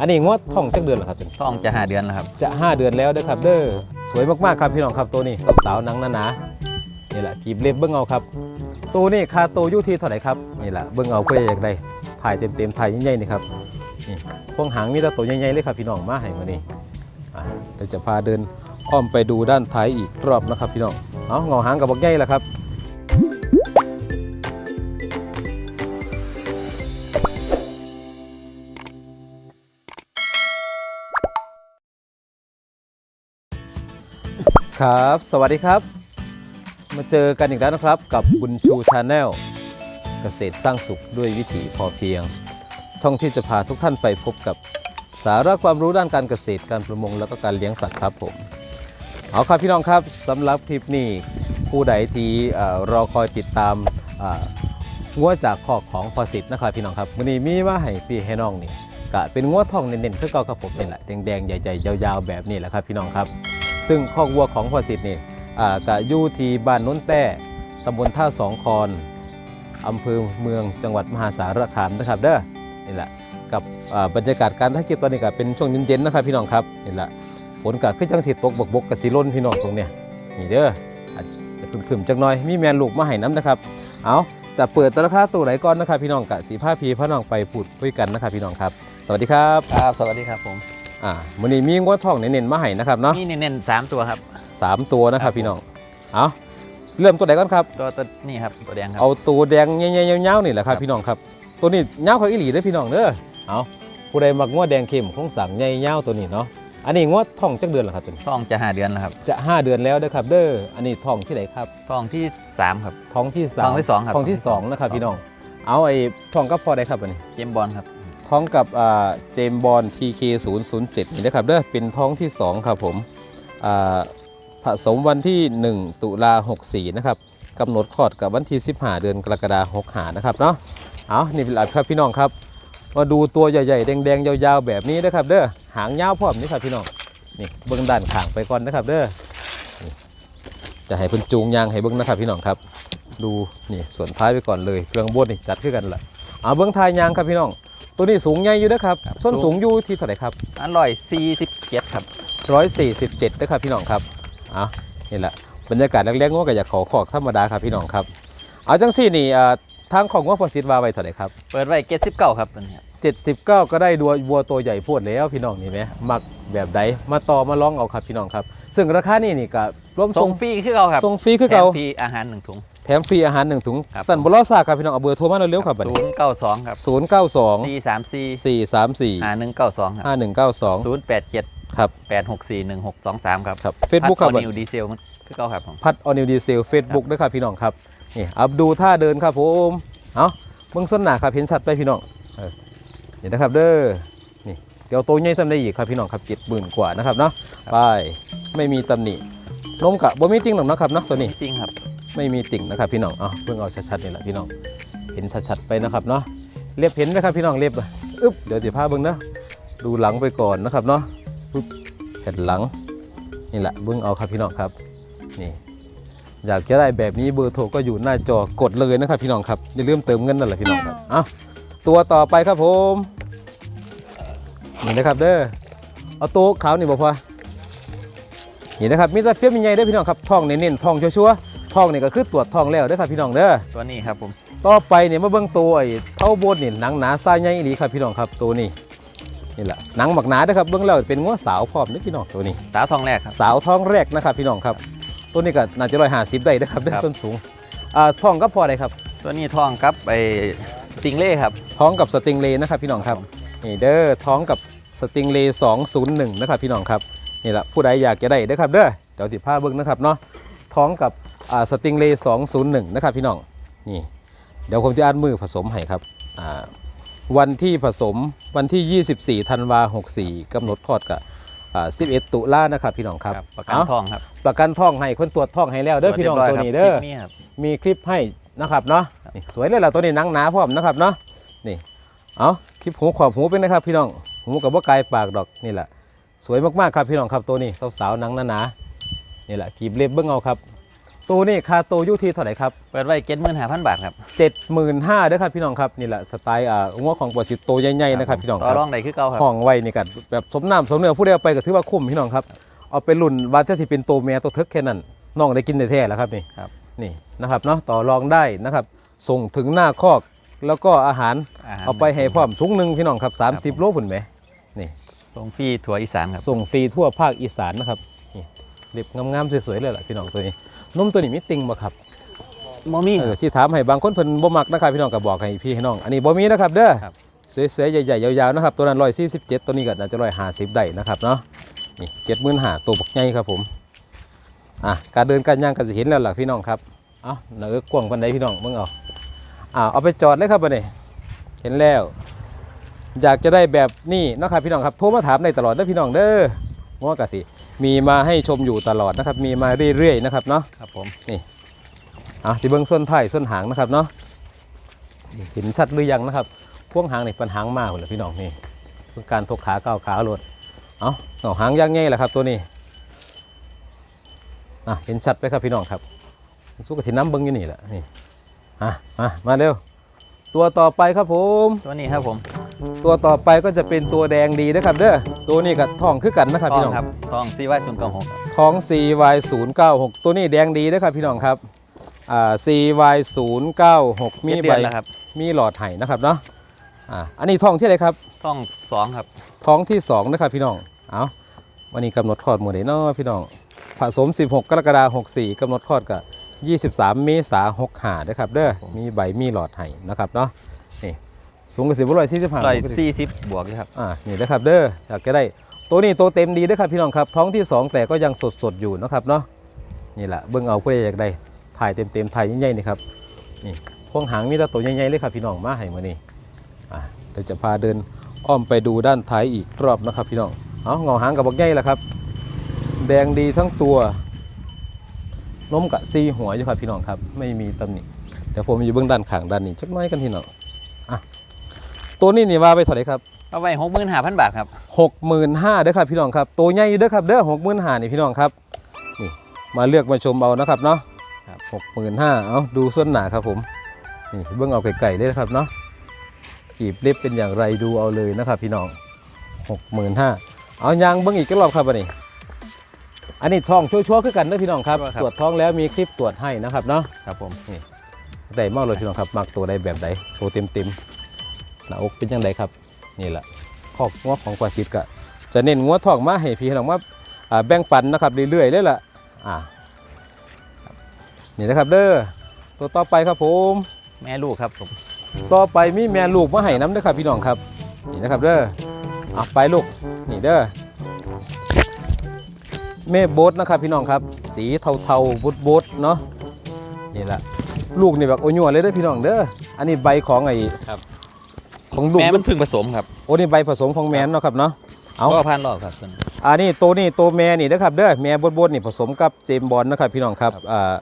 อันนี้งวดท่องจักเดือนเหรอครับตัวนี้ท้องจะหาเดือนแล้วครับ จะ 5 เดือนแล้วเด้อครับ เด้อสวยมากๆครับพี่น้องครับตัวนี้สาวหนังหนาๆนี่แหละกีบเล็บเบิ้งเอาครับ ตัวนี้คาตัวอยู่ที่เท่าไหร่ครับนี่แหละเบิ้งเอาเพื่ออยากได้ถ่ายเต็มๆถ่ายใหญ่ๆนี่ครับนี่พวงหางมีแต่ตัวใหญ่ๆเลยครับพี่น้องมาให้มานี่อะเดี๋ยวจะพาเดินอ้อมไปดูด้านท้ายอีกรอบนะครับพี่น้องเอาเงาหางกับบักใหญ่แล้วครับ ครับ สวัสดีครับ มาเจอกันอีกแล้วนะครับกับบุญชูชาแนลเกษตรสร้างสุขด้วยวิถีพอเพียง ช่องที่จะพาทุกท่านไปพบกับสาระความรู้ด้านการเกษตรการประมงแล้วก็การเลี้ยงสัตว์ครับผมเอาครับพี่น้องครับสำหรับคลิปนี้ผู้ใดที่รอคอยติดตามงัวจากขอกของพอสิทธิ์นะครับพี่น้องครับวันนี้มีมาให้พี่ให้น้องนี่กะเป็นงัวทองเน้นๆคือเก่าครับผมนี่แหละแดงๆใหญ่ๆยาวๆแบบนี้แหละครับพี่น้องครับ ซึ่งคอกวัวของพอสิทธิ์นี่กะยู่ที่บ้านโน้นแต้ตำบลท่าสองคอนอำเภอเมืองจังหวัดมหาสารคามนะครับเด้อนี่แหละกับบรรยากาศการถ่ายคลิปตอนนี้ก็เป็นช่วงเย็นๆนะครับพี่น้องครับนี่แหละฝนก็ขึ้นจังสิตกบกบกกะสิล้นพี่น้องตรงเนี้ยนี่เด้อขึ้นๆจักน่อยมีแมนลูกมาให้น้ำนะครับเอาจะเปิดตราคาตัวไหนก่อนนะครับพี่น้องกะสีผ้าพีพระน้องไปพูดคุยกันนะครับพี่น้องครับ สวัสดีครับครับสวัสดีครับผม อ่าวันนี้มีงวดทองเน้นๆมาให้นะครับเนาะนี่เน้นๆสามตัวครับสามตัวนะคครัรับบพี่น้องเอาเริ่มตัวไหนก่อนครับ ตัวตัวนี่ครับตัวแดงครับเอาตัวแดงเงี้ยๆยาวๆนี่แหละครับครับ พี่น้องครับ ตัวนี้ยาวเขาอีหลีเด้อพี่น้องเด้อเอาผู้ใดมักงวดแดงเข้มของสั่งใหญ่ยาวตัวนี้เนาะอันนี้งวดทองจักเดือนเหรอครับตัวนี้ท้องจะหาเดือนแล้วครับ จะ 5 เดือนแล้วเด้อครับ เด้อ อันนี้ทองที่ไหนครับท้องที่สามครับทองที่สามทองที่สองครับทองที่สองนะครับพี่น้อง เอาไอ้ทองกับพอได้ครับอันนี้ เจมส์บอลครับ ท้องกับเจมบอล TK 0 0 7 นี่นะครับเด้อเป็นท้องที่สองครับผมผสมวันที่ 1 ตุลา64 นะครับกำหนดคลอดกับวันที่ 15 เดือนกรกฎาคม65 นะครับเนาะเอานี่เป็นหลักครับพี่น้องครับมาดูตัวใหญ่ๆ แดงๆ ยาวๆ แบบนี้นะครับเด้อหางยาวพร้อมนี่ครับพี่น้องนี่เบื้องด้านข้างไปก่อนนะครับเด้อจะให้เพิ่นจูงยางให้เบื้องนะครับพี่น้องครับ ดูนี่ส่วนท้ายไปก่อนเลยเครื่องบดนี่จัดขึ้นกันละเอาเบื้องท้ายยางครับพี่น้อง ตัวนี้สูงใหญ่อยู่นะครับครับ ส้นสูงอยู่ที่เท่าไหร่ครับอร่อยสี่สิบเจ็ดครับ 147นะครับพี่น้องครับเอานี่แหละบรรยากาศแรกๆง้อก็อยากขอขอกธรรมดาครับพี่น้องครับ เอาจังสี่นี่อ่าทางของว่าฟอสิตวาไว้เท่าไหร่ครับ เปิดไว้เจ็ดสิบเก้าครับตัวนี้ครับ79 ก็ได้ดัววัวตัวใหญ่พูดแล้วพี่น้องนี่ไหมมักแบบใดมาต่อมาลองเอาครับพี่น้องครับ ซึ่งราคานี่นี่ก็รวมส่ส่งงฟรีคือเก่าครับส่งฟรีคือเก่าแถมฟรีอาหารหนึ่งถุงแถ มฟรีอาหารหนึ่งถุงครับ สั่นบลอซาครับพี่น้องเอาเบอร์โทรมาเร็วๆครับบัดศูนี้นย์เก้าสองครับศูนย์เก้าสองสี่สามสี่สี่สามสี่หาหนึ่งเก้าสองครับห้าหนึ่งเก้าสองศูนย์แปดเจ็ดครับ แปดหกสี่หนึ่งหกสองสามครับครับเฟซบุ๊กครับพัดนิวดีเซลมันคือเก่าครับผม พัดออนิวดีเซลเฟซบุ๊กด้วยครับพี่น้องครับนี่เอาดูท่าเดินครับผมเอาเบื้องส้นหนาครับเห็นชัดไปพี่น้องเออนี่นะครับเด้อนี่เดี๋ยวโตใหญ่ซ้ำได้อีกครับพี่น้องครับเจ็ดหมื่นกว่านะครับเนาะไปไม่มีตำหนินมกะบ่มีติ่งหรอกนะครับเนาะตัวนี้ จริงครับ ไม่มีติ่งนะครับพี่น้อง เอาเพิ่งเอาชัดๆนี่แหละพี่น้อง เห็นชัดๆไปนะครับเนาะเรียบเห็นไหมครับพี่น้องเรียบอึ๊บ เดี๋ยวเดี๋ยวพาเบิ้งนะดูหลังไปก่อนนะครับเนาะปึ๊บแผ่นหลังนี่แหละเบิ้งเอาครับพี่น้องครับนี่อยากจะได้แบบนี้เบอร์โทรก็อยู่หน้าจอกดเลยนะครับพี่น้องครับอย่าลืมเติมเงินนั่นแหละพี่น้องครับเอาตัวต่อไปครับผมนี่นะครับเด้อเอาตัวขาวนี่บอกพอนี่นะครับมีแต่เฟี้ยมใหญ่ๆเด้อพี่น้องครับท้องเน้นๆท้องชัวร์ๆ ท้องนี่ก็คือตรวจท้องแล้วเด้อครับพี่น้องเด้อตัวนี้ครับผมต่อไปเนี่ยมาเบิ่งตัวไอ้เท่าโบดนี่หนังหนาทรายใหญ่อีหลีครับพี่น้องครับตัวนี้นี่แหละหนังหมักหนาเด้อครับเบิ่งแล้วเป็นงัวสาวพร้อมเด้อพี่น้องตัวนี้ สาวทองแรกครับ สาวท้องแรกนะครับพี่น้องครับ ตัวนี้ก็น่าจะร้อยห้าสิบได้นะครับได้ครับ ส้นสูงอ่าท้องก็พอได้ครับตัวนี้ทองครับไอ้สติงเล่ครับ ท้องกับสติงเลย์นะครับพี่น้องครับนี่เด้อท้องกับสติงเลย์201นะครับพี่น้องครับนี่แหละผู้ใดอยากจะได้เด้อครับเด้อเดี๋ยวติดผ้าเบิ่งนะครับเนาะท้องกับอ่า สติงเลย์201นะครับพี่น้องนี่เดี๋ยวผมจะอ่านมือผสมให้ครับอ่าวันที่ผสมวันที่ 24ธันวา64กำหนดคลอดกับอ่า11 ตุลานะครับพี่น้องครับประกันเอ้าทองครับประกันท่องให้คนตรวจท่องให้แล้วเด้อพี่น้องรียบร้ยตัวครับนี้เด้อคลิปนี้ครับมีคลิปให้นะครับเนาะนี่สวยเลยล่ะตัวนี้หนังหนาพร้อมนะครับเนาะนี่เอาคลิปหูขอบหูเป็นนะครับพี่น้องหูกับว่ากายปากดอกนี่แหละสวยมากๆครับพี่น้องครับตัวนี้สาวๆหนังหนาๆนี่แหละกีบเล็บเบิ้งเอาครับ ตัวนี้คาโตวอยู่ที่เท่าไหร่ครับเปิดไว้เจ็ดหมื่นห้าพันบาทครับ75,000เด้อครับพี่น้องครับนี่แหละสไตล์อ่างัวของปอสิตโตวใหญ่ๆนะครับพี่น้องคต่รัอบรองได้คือเก่าครับ ห้องไว้นี่กันแบบสมน้ำสมเนื้อผู้ใดเอาไปก็ถือว่าคุ้มพี่น้องครับ เอาไปรุ่นว่าถ้าสิเป็นโตวแม่ตัวเทึกแค่นั้นน้องได้กินได้แท้แล้วครับนี่ครับ นี่นะครับเนาะต่อรองได้นะครับ ส่งถึงหน้าคอกแล้วก็อาหารอาหารเอาไปให้พร้อมถุงหนึ่งพี่น้องครับ 30 โลพุ่นไหมนี่ ส่งฟรีถั่วอีสานครับ ส่งฟรีทั่วภาคอีสานนะครับนี่ เรียบงามๆสวยๆเลยล่ะพี่น้องตัวนี้นมตัวนี้มีติงบ่ครับโมมี่เออที่ถามให้บางคนเพิ่นบ่มักนะครับพี่น้องก็บอกให้พี่ให้น้อง อันนี้บ่มีนะครับเด้อครับ สวยๆใหญ่ๆยาวๆนะครับตัวนั้น147ตัวนี้ก็น่าจะ150ได้นะครับเนาะนี่75,000ตัวบักใหญ่ครับผมอะการเดินการย่างก็สิเห็นแล้วล่ะพี่น้องครับเอ้าเนื้อกว้างปานใดพี่น้องเบิ่งเอาอ่าเอาไปจอดเลยครับบัดนี้เห็นแล้ว อยากจะได้แบบนี้นะครับพี่น้องครับโทรมาถามได้ตลอดเด้อพี่น้องเด้อว่ากะสิ มีมาให้ชมอยู่ตลอดนะครับ มีมาเรื่อยๆนะครับเนาะครับผมอะที่เบื้องส้นท้ายส้นหางนะครับเนาะเห็นชัดหรือยังนะครับพวงหางนี่เป็นหางมากเลยพี่น้องนี่ต้องการทกขาก้าวขาลดเอาเอาหางย่างง่ายแหละครับตัวนี้อะเห็นชัดไหมครับพี่น้องครับสู้กับที่น้ำเบิ้งอยู่นี่แหละนี่อะมามาเร็วตัวต่อไปครับผม ตัวนี้ครับผม ตัวต่อไปก็จะเป็นตัวแดงดีนะครับเด้อตัวนี้กับทองคือกันนะครับทอพี่งน้องครับทองซีไว้ศูนย์เก้าหกทอง CY 0 9 6ตัวนี้แดงดีนะครับพี่น้องครับอ่า CY 0 9 6มีมีใบเดือนแล้วครับมีหลอดไห้นะครับเนาะอ่าอันนี้ทองที่ไหนครับทองสองครับท้องที่สองนะครับพี่น้องเอาวันนี้กำหนดคลอดหมดเลยเนาะพี่น้องผสม 16 กรกฎาคม64กำหนดคลอดกับ23 เมษายน65นะครับเด้อมีใบมีหลอดไห้นะครับเนาะนี่ สูงกว่าสิบร้อยสี่สิบห้าร้อยสี่สิบบวกเลยครับอ่านี่นะครับเด้ออยากจะได้ตัวนี้ตัวเต็มดีเด้อครับพี่น้องครับท้องที่ 2 แต่ก็ยังสดสดๆอยู่นะครับเนาะนี่แหละเบิ่งเอาผู้ใดอยากได้ถ่ายเต็มเต็มๆถ่ายใหญ่ๆนี่ครับนี่พวงหางมีแต่ตัวใหญ่ๆเลยครับพี่น้องมาให้มานี่อ่าเดี๋ยวจะพาเดินอ้อมไปดูด้านท้ายอีกรอบนะครับพี่น้องเอาเงาหางกับบักใหญ่แล้วครับ แดงดีทั้งตัวนมกับซีหัวอยู่ครับพี่น้องครับ ไม่มีตำหนิเดี๋ยวผมอยู่เบื้องด้านข้างด้านนี้จักหน้อยกันพี่น้องอะ ตัวนี้นี่ว่าไปเท่าไหร่ครับเอาไว้หกหมื่นห้าพันบาทครับหกหมื่นห้าเด้อครับพี่น้องครับตัวใหญ่อยู่เด้อครับเด้อหกหมื่นห้านี่พี่น้องครับนี่มาเลือกมาชมเอานะครับเนาะครับหกหมื่นห้าเอาดูส่วนหนาครับผมนี่เบื้องเอาไก่ๆเลยนะครับเนาะกีบเล็บเป็นอย่างไรดูเอาเลยนะครับ พี่น้องหกหมื่นห้าเอายางเบื้องอีกก็รอบครับอันนี้อันนี้ทองชัวร์ๆคือกันเด้อพี่น้องครับชัวร์ครับ ตรวจท้องแล้วมีคลิปตรวจให้นะครับเนาะครับผมได้มากเลยพี่น้องครับมักตัวใดแบบใดตัวเต็มเต็มๆ หน้าอกเป็นยังไงครับนี่แหละคอกงัวของกว่าสิบกะจะเน้นงัวทองมาให้พี่น้องว่าอ่าแบ่งปันนะครับเรื่อยๆเลยล่ะอ่านี่นะครับเด้อตัวต่อไปครับผม แม่ลูกครับผมต่อไปมีแม่ลูกมาให้น้ำเด้อครับพี่น้องครับนี่นะครับเด้ออะไปลูกนี่เด้อแม่โบทนะครับพี่น้องครับ สีเทาๆบุดบุดๆเนาะนี่แหละลูกนี่แบบโอญัวเลยเด้อพี่น้องเด้ออันนี้ใบของไอ้ครับ ของลูกแม่มันเพึ่งผสมครับโอ้นี่ใบผสมของแมนเนาะครับเนาะเอาก็พันรอบครับตัวนี้อันนี้ตัวนี้ตัวแม่นี่นะครับเด้อแม่บดบดนี่ผสมกับเจมส์บอลนะครับพี่น้องครับอ่า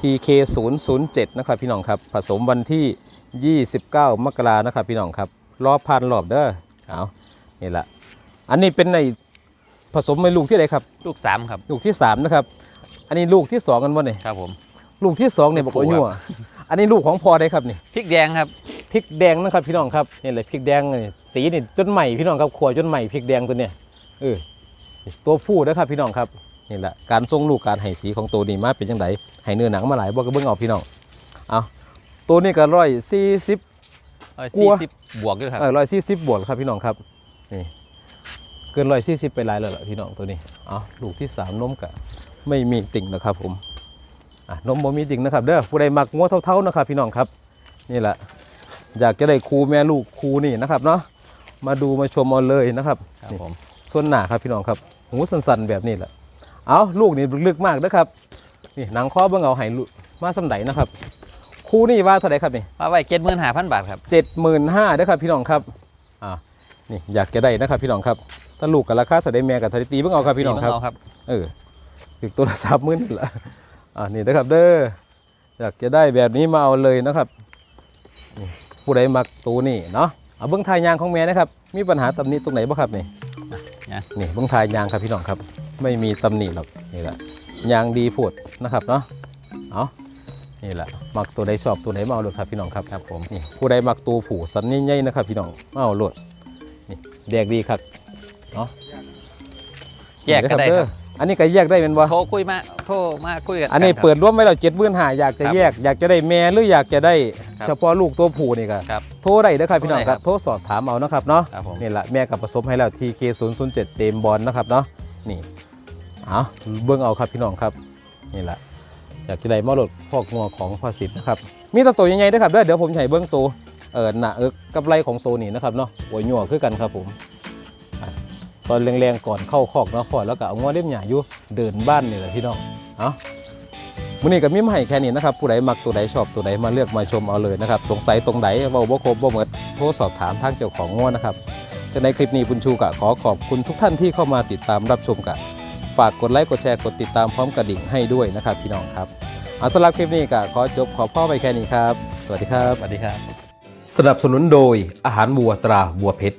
TK 0 0 7 นะครับพี่น้องครับผสมวันที่ 29 มกรานะครับพี่น้องครับรอบพันรอบเด้อเอานี่แหละอันนี้เป็นในผสมในลูกที่ไหนครับ ลูกสามครับ ลูกที่สามนะครับ อันนี้ลูกที่สองกันวะนี่ครับผม ลูกที่สองเนี่ยบอกว่าลูกยั่ว อันนี้ลูกของพอได้ครับนี่พริกแดงครับพริกแดงนะครับพี่น้องครับนี่เลยพริกแดงนี่สีนี่จนใหม่พี่น้องครับขวจนใหม่พริกแดงตัวเนี้ยเออตัวผู้นะครับพี่น้องครับนี่แหละการทรงลูกการให้สีของตัวนี้มาเป็นยังไงให้เนื้อหนังมาหลายบอกก็เบิ่งเอาพี่น้องเอาตัวนี้ก็ร้อยสี่สิบร้อยกลัวสี่สิบบวกด้วยครับเออร้อยสี่สิบบวกครับพี่น้องครับนี่เกินร้อยสี่สิบไปหลายแล้วล่ะพี่น้องตัวนี้เอาลูกที่สามนมกะไม่มีติ่งนะครับผมอะ นมบ่มีติ่งนะครับเด้อผู้ใดมักงัวเท่าๆนะครับ พี่น้องครับนี่แหละอยากจะได้ครูแม่ลูกครูนี่นะครับเนาะมาดูมาชมเอาเลยนะครับครับนี่ผมส่วนหนาครับพี่น้องครับหูสันๆแบบนี้แหละเอาลูกนี่ลึกมากนะครับนี่หนังข้อเบิ่งเอาให้ลูกมาสำไดนะครับครูนี่ว่าเท่าไหร่ครับนี่เอาไว้เจ็ดหมื่นห้าพันบาทครับเจ็ดหมื่นห้าเด้อครับพี่น้องครับอ่านี่อยากจะได้นะครับพี่น้องครับถ้าลูกกับราคาเท่าใดแม่กับเท่าใดตีเบิ่งเอาครับพี่น้องครับเาครับเออถึงตัวละสามหมื่นนั่นแหละ อ่านี่นะครับเด้ออยากจะได้แบบนี้มาเอาเลยนะครับนี่ผู้ใดมักตัวนี่เนาะเอาเบื้องทายยางของแม่นะครับ มีปัญหาตำหนิตรงไหนบ้างครับนี่นะนี่เบื้องทายยางครับพี่น้องครับ ไม่มีตำหนิหรอกนี่แหละยางดีโพดนะครับเนาะเอานี่แหละมักตัวใดชอบตัวไหนมาเอาเลยครับพี่น้องครับครับผมนี่ผู้ใดมักตัวผู้สันใหญ่ๆนะครับ พี่น้องมาเอาโลดนี่แยกดีครับเนาะแยกก็ได้เอครับ อันนี้ก็แยกได้เป็นบ่โทรคุยมาโทรมาคุยกันอันนี้ครับเปิดร่วมไว้แล้วเจ็ดหมื่นห้าอยากจะครับแยก อยากจะได้แม่หรืออยากจะได้ครับเฉพาะลูกตัวผู้นี่ก็ครับโทรได้เด้อครับพี่น้องโทรคได้รับโทรสอบถามเอานะครับเนาะครับผมนี่แหละแม่กับผสมให้แล้ว TK 0 0 7เจมบอลนะครับเนาะนี่เอาเบิ้งเอาครับพี่น้องครับนี่แหละอยากจะได้มรดกพอกงัวของพ่อสิทธิ์นะครับมีแตัวตัวใหญ่ๆด้วยครับเด้อเดี๋ยวผมจะให้เบิ้งตัวเออหน้าเอิกกับไหลของตัวนี้นะครับเนาะหัวหยวคือกันครับผมอะ ตอนแรงๆก่อนเข้าคอกเนาะพอแล้วก็เอางัวเล่มหยาอยู่เดินบ้านนี่แหละพี่น้องเอามื้อนี้ก็มีมาให้แค่นี้นะครับผู้ใดมักตัวใดชอบตัวใดมาเลือกมาชมเอาเลยนะครับสงสัยตรงไหนเว้าบ่ครบบ่หมดโทรสอบถามทางเจ้าของงัวนะครับจะในคลิปนี้บุญชูกะขอขอบคุณทุกท่านที่เข้ามาติดตามรับชมกะ ฝากกดไลค์กดแชร์กดติดตามพร้อมกระดิ่งให้ด้วยนะครับพี่น้องครับเอาสำหรับคลิปนี้กะขอจบขอพ่อไปแค่นี้ครับ สวัสดีครับสวัสดีครับ สนับสนุนโดยอาหารวัวตราวัวเพชร